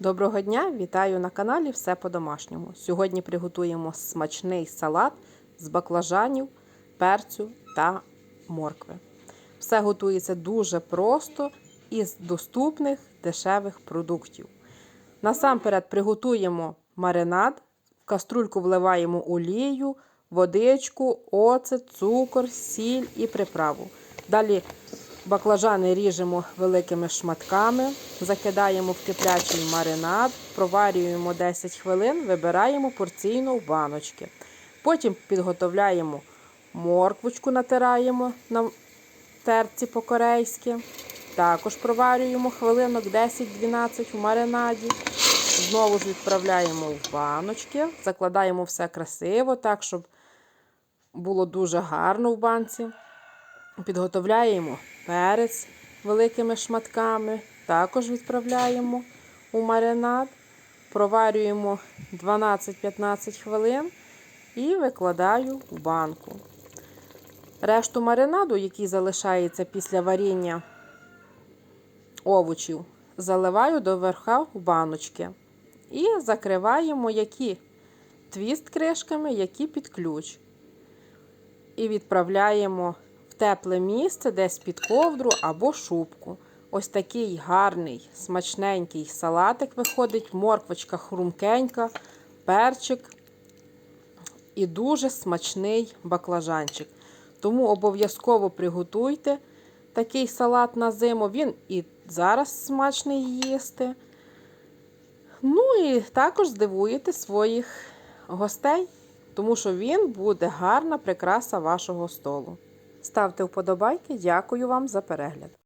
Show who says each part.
Speaker 1: Доброго дня! Вітаю на каналі Все по-домашньому. Сьогодні приготуємо смачний салат з баклажанів, перцю та моркви. Все готується дуже просто із доступних дешевих продуктів. Насамперед приготуємо маринад, в каструльку вливаємо олію, водичку, оцет, цукор, сіль і приправу. Далі Баклажани ріжемо великими шматками, закидаємо в киплячий маринад, проварюємо 10 хвилин, вибираємо порційно в баночки. Потім підготовляємо морквочку, натираємо на терці по-корейськи. Також проварюємо хвилинок 10-12 в маринаді. Знову ж відправляємо в баночки, закладаємо все красиво, так, щоб було дуже гарно в банці. Підготовляємо перець великими шматками, також відправляємо у маринад, проварюємо 12-15 хвилин і викладаю в банку. Решту маринаду, який залишається після варіння овочів, заливаю до верха в баночки. І закриваємо які твіст кришками, які під ключ. І відправляємо тепле місце, десь під ковдру або шубку. Ось такий гарний, смачненький салатик виходить, морквочка хрумкенька, перчик і дуже смачний баклажанчик. Тому обов'язково приготуйте такий салат на зиму. Він і зараз смачний їсти. Ну і також здивуєте своїх гостей, тому що він буде гарна прикраса вашого столу. Ставте вподобайки. Дякую вам за перегляд.